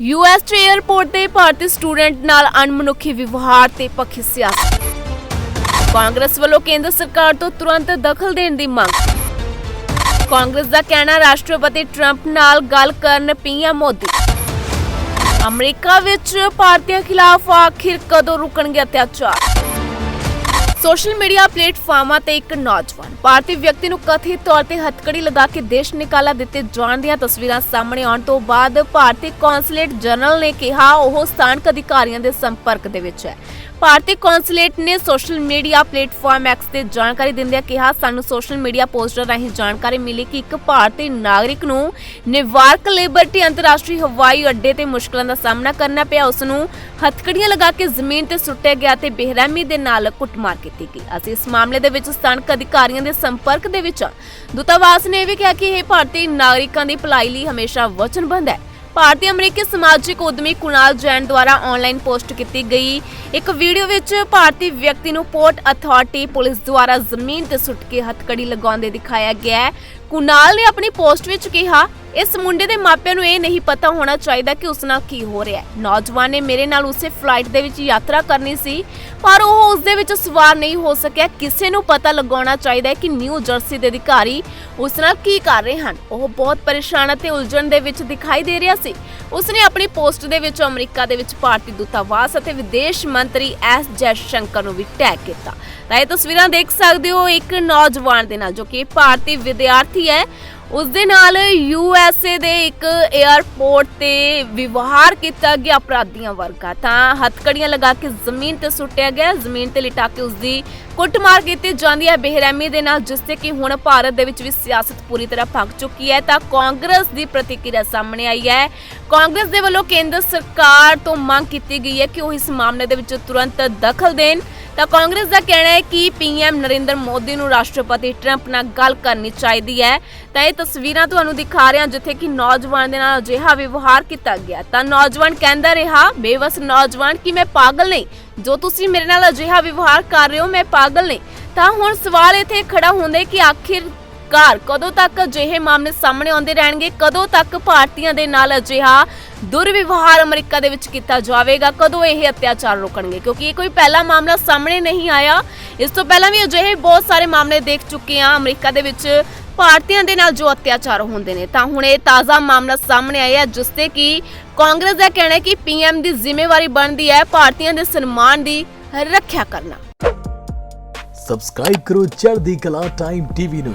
US ਚ airport ਤੇ ਭਾਰਤੀ student ਨਾਲ ਅਣਮਨੁੱਖੀ ਵਿਵਹਾਰ ਤੇ ਪੱਖੀ ਸਿਆਸਤ। ਕਾਂਗਰਸ ਵੱਲੋਂ ਕੇਂਦਰ ਸਰਕਾਰ ਤੋਂ ਤੁਰੰਤ ਦਖਲ ਦੇਣ ਦੀ ਮੰਗ। ਕਾਂਗਰਸ ਦਾ ਕਹਿਣਾ, ਰਾਸ਼ਟਰਪਤੀ ਟਰੰਪ ਨਾਲ ਗੱਲ ਕਰਨ ਪੀਐਮ ਮੋਦੀ। ਅਮਰੀਕਾ ਵਿੱਚ ਭਾਰਤੀਆਂ ਖਿਲਾਫ ਆਖਿਰ ਕਦੋਂ ਰੁਕਣਗੇ ਅਤਿਆਚਾਰ? ਸੋਸ਼ਲ ਮੀਡੀਆ ਪਲੇਟਫਾਰਮਾਂ ਤੇ ਇੱਕ ਨੌਜਵਾਨ ਭਾਰਤੀ ਵਿਅਕਤੀ ਨੂੰ ਕਥਿਤ ਤੌਰ ਤੇ ਹੱਥਕੜੀ ਲਗਾ ਕੇ ਦੇਸ਼ ਨਿਕਾਲਾ ਦਿੱਤੇ ਜਾਣ ਦੀਆਂ ਤਸਵੀਰਾਂ ਸਾਹਮਣੇ ਆਉਣ ਤੋਂ ਬਾਅਦ ਭਾਰਤੀ ਕੌਂਸਲੇਟ ਜਨਰਲ ਨੇ ਕਿਹਾ ਉਹ ਸਥਾਨਕ ਅਧਿਕਾਰੀਆਂ ਦੇ ਸੰਪਰਕ ਦੇ ਵਿੱਚ ਹੈ। ਭਾਰਤੀ ਕੌਂਸਲੇਟ ਨੇ ਸੋਸ਼ਲ ਮੀਡੀਆ ਪਲੇਟਫਾਰਮ ਐਕਸ ਤੇ ਜਾਣਕਾਰੀ ਦਿੰਦਿਆਂ ਕਿਹਾ, ਸਾਨੂੰ ਸੋਸ਼ਲ ਮੀਡੀਆ ਪੋਸਟਰ ਰਾਹੀਂ ਜਾਣਕਾਰੀ ਮਿਲੀ ਕਿ ਇੱਕ ਭਾਰਤੀ ਨਾਗਰਿਕ ਨੂੰ ਨਿਵਾਰਕ ਲਿਬਰਟੀ ਅੰਤਰਰਾਸ਼ਟਰੀ ਹਵਾਈ ਅੱਡੇ ਤੇ ਮੁਸ਼ਕਲਾਂ ਦਾ ਸਾਹਮਣਾ ਕਰਨਾ ਪਿਆ। ਉਸ ਨੂੰ ਹੱਥਕੜੀਆਂ ਲਗਾ ਕੇ ਜ਼ਮੀਨ ਤੇ ਸੁੱਟਿਆ ਗਿਆ ਤੇ ਬੇਰਹਿਮੀ ਦੇ ਨਾਲ ਕੁੱਟਮਾਰ ਕੀਤੀ ਗਈ। ਅਸੀਂ ਇਸ ਮਾਮਲੇ ਦੇ ਵਿੱਚ ਸਥਾਨਕ ਅਧਿਕਾਰੀਆਂ ਦੇ ਸੰਪਰਕ ਦੇ ਵਿੱਚ ਹਾਂ। ਦੂਤਾਵਾਸ ਨੇ ਇਹ ਵੀ ਕਿਹਾ ਕਿ ਇਹ ਭਾਰਤੀ ਨਾਗਰਿਕਾਂ ਦੀ ਭਲਾਈ ਲਈ ਹਮੇਸ਼ਾ ਵਚਨਬੱਧ ਹੈ। ਭਾਰਤੀ ਅਮਰੀਕੀ ਸਮਾਜਿਕ ਉਦਮੀ ਕੁਨਾਲ ਜੈਨ ਦੁਆਰਾ ਆਨਲਾਈਨ ਪੋਸਟ ਕੀਤੀ ਗਈ। ਇੱਕ ਵੀਡੀਓ ਵਿੱਚ ਭਾਰਤੀ ਵਿਅਕਤੀ ਨੂੰ ਪੋਰਟ ਅਥਾਰਟੀ ਪੁਲਿਸ ਦੁਆਰਾ ਜ਼ਮੀਨ ਤੇ ਸੁੱਟ ਕੇ ਹੱਥਕੜੀ ਲਗਾਉਂਦੇ ਦਿਖਾਇਆ ਗਿਆ ਹੈ। ਕੁਨਾਲ ਨੇ ਆਪਣੀ ਪੋਸਟ ਵਿੱਚ ਕਿਹਾ ਇਸ ਮੁੰਡੇ ਦੇ ਮਾਪਿਆਂ ਨੂੰ ਇਹ ਨਹੀਂ ਪਤਾ ਹੋਣਾ ਚਾਹੀਦਾ ਕਿ ਉਸ ਨਾਲ ਕੀ ਹੋ ਰਿਹਾ ਹੈ। ਨੌਜਵਾਨ ਨੇ ਮੇਰੇ ਨਾਲ ਉਸੇ ਫਲਾਈਟ ਦੇ ਵਿੱਚ ਯਾਤਰਾ ਕਰਨੀ ਸੀ, ਪਰ ਉਹ ਉਸ ਦੇ ਵਿੱਚ ਸਵਾਰ ਨਹੀਂ ਹੋ ਸਕਿਆ। ਕਿਸੇ ਨੂੰ ਪਤਾ ਲਗਾਉਣਾ ਚਾਹੀਦਾ ਹੈ ਕਿ ਨਿਊ ਜਰਸੀ ਦੇ ਅਧਿਕਾਰੀ ਉਸ ਨਾਲ ਕੀ ਕਰ ਰਹੇ ਹਨ। ਉਹ ਬਹੁਤ ਪਰੇਸ਼ਾਨ ਅਤੇ ਉਲਝਣ ਦੇ ਵਿੱਚ ਦਿਖਾਈ ਦੇ ਰਿਹਾ ਸੀ। ਉਸਨੇ ਆਪਣੀ ਪੋਸਟ ਦੇ ਵਿੱਚ ਅਮਰੀਕਾ ਦੇ ਵਿੱਚ ਭਾਰਤੀ ਦੂਤਾਵਾਸ ਅਤੇ ਵਿਦੇਸ਼ ਮੰਤਰੀ ਐਸ ਜੈਸ਼ੰਕਰ ਨੂੰ ਵੀ ਟੈਗ ਕੀਤਾ। ਤਾਂ ਇਹ ਤਸਵੀਰਾਂ ਦੇਖ ਸਕਦੇ ਹੋ ਇੱਕ ਨੌਜਵਾਨ ਦੇ ਨਾਲ, ਜੋ ਕਿ ਭਾਰਤੀ ਵਿਦਿਆਰਥੀ ਹੈ। ਉਸ ਦੇ ਨਾਲ ਯੂਐਸਏ ਦੇ ਇੱਕ 에ਅਰਪੋਰਟ ਤੇ ਵਿਵਹਾਰ ਕੀਤਾ ਗਿਆ ਅਪਰਾਧੀਆਂ ਵਰਗਾ। ਤਾਂ ਹੱਥਕੜੀਆਂ ਲਗਾ ਕੇ ਜ਼ਮੀਨ ਤੇ ਸੁੱਟਿਆ ਗਿਆ। ਜ਼ਮੀਨ ਤੇ ਲਿਟਾ ਕੇ ਉਸ ਦੀ ਕੁੱਟਮਾਰ ਕੀਤੀ ਜਾਂਦੀ ਹੈ। ਬੇਰਹਿਮੀ ਦੇ ਨਾਲ ਜਿਸ ਤੇ ਕਿ ਹੁਣ ਭਾਰਤ ਦੇ ਵਿੱਚ ਵੀ ਸਿਆਸਤ ਪੂਰੀ ਤਰ੍ਹਾਂ ਭੱਗ ਚੁੱਕੀ ਹੈ, ਤਾਂ ਕਾਂਗਰਸ ਦੀ ਪ੍ਰਤੀਕਿਰਿਆ ਸਾਹਮਣੇ ਆਈ ਹੈ। ਕਾਂਗਰਸ ਦੇ ਵੱਲੋਂ ਕੇਂਦਰ ਸਰਕਾਰ ਤੋਂ ਮੰਗ ਕੀਤੀ ਗਈ ਹੈ ਕਿ ਉਹ ਇਸ ਮਾਮਲੇ ਦੇ ਵਿੱਚ ਤੁਰੰਤ ਦਖਲ ਦੇਣ। ਤਾਂ ਕਾਂਗਰਸ ਦਾ ਕਹਿਣਾ ਹੈ ਕਿ ਪੀਐਮ ਨਰਿੰਦਰ ਮੋਦੀ ਨੂੰ ਰਾਸ਼ਟਰਪਤੀ ਟਰੰਪ ਨਾਲ ਗੱਲ ਕਰਨੀ ਚਾਹੀਦੀ ਹੈ। ਤਾਂ ਇਹ ਤਸਵੀਰਾਂ ਤੁਹਾਨੂੰ ਦਿਖਾ ਰਹੇ ਹਾਂ ਜਿੱਥੇ ਕਿ ਨੌਜਵਾਨ ਦੇ ਨਾਲ ਅਜਿਹਾ ਵਿਵਹਾਰ ਕੀਤਾ ਗਿਆ। ਤਾਂ ਨੌਜਵਾਨ ਕਹਿੰਦਾ ਰਿਹਾ, ਬੇਵਸ ਨੌਜਵਾਨ ਕਿ ਮੈਂ ਪਾਗਲ ਨਹੀਂ। ਜੋ ਤੁਸੀਂ ਮੇਰੇ ਨਾਲ ਅਜਿਹਾ ਵਿਵਹਾਰ ਕਰ ਰਹੇ ਹੋ, ਮੈਂ ਪਾਗਲ ਨਹੀਂ। ਤਾਂ ਹੁਣ ਸਵਾਲ ਇੱਥੇ ਖੜਾ ਹੁੰਦਾ ਹੈ ਕਿ ਆਖਿਰ ਕਾਰ ਕਦੋਂ ਤੱਕ ਅਜਿਹੇ ਮਾਮਲੇ ਸਾਹਮਣੇ ਆਉਂਦੇ ਰਹਿਣਗੇ? ਕਦੋਂ ਤੱਕ ਭਾਰਤੀਆਂ ਦੇ ਨਾਲ ਅਜਿਹਾ ਦੁਰਵਿਵਹਾਰ ਅਮਰੀਕਾ ਦੇ ਵਿੱਚ ਕੀਤਾ ਜਾਵੇਗਾ? ਕਦੋਂ ਇਹ ਅਤਿਆਚਾਰ ਰੁਕਣਗੇ? ਕਿਉਂਕਿ ਇਹ ਕੋਈ ਪਹਿਲਾ ਮਾਮਲਾ ਸਾਹਮਣੇ ਨਹੀਂ ਆਇਆ। ਇਸ ਤੋਂ ਪਹਿਲਾਂ ਵੀ ਅਜਿਹੇ ਬਹੁਤ ਸਾਰੇ ਮਾਮਲੇ ਦੇਖ ਚੁੱਕੇ ਹਾਂ ਅਮਰੀਕਾ ਦੇ ਵਿੱਚ ਭਾਰਤੀਆਂ ਦੇ ਨਾਲ ਜੋ ਅਤਿਆਚਾਰ ਹੁੰਦੇ ਨੇ। ਤਾਂ ਹੁਣ ਇਹ ਤਾਜ਼ਾ ਮਾਮਲਾ ਸਾਹਮਣੇ ਆਇਆ ਹੈ, ਜਿਸ ਤੇ ਕਿ ਕਾਂਗਰਸ ਦਾ ਕਹਿਣਾ ਹੈ ਕਿ ਪੀਐਮ ਦੀ ਜ਼ਿੰਮੇਵਾਰੀ ਬਣਦੀ ਹੈ ਭਾਰਤੀਆਂ ਦੇ ਸਨਮਾਨ ਦੀ ਰੱਖਿਆ ਕਰਨਾ। ਸਬਸਕ੍ਰਾਈਬ ਕਰੋ ਚੜ੍ਹਦੀ ਕਲਾ ਟਾਈਮ ਟੀਵੀ ਨੂੰ।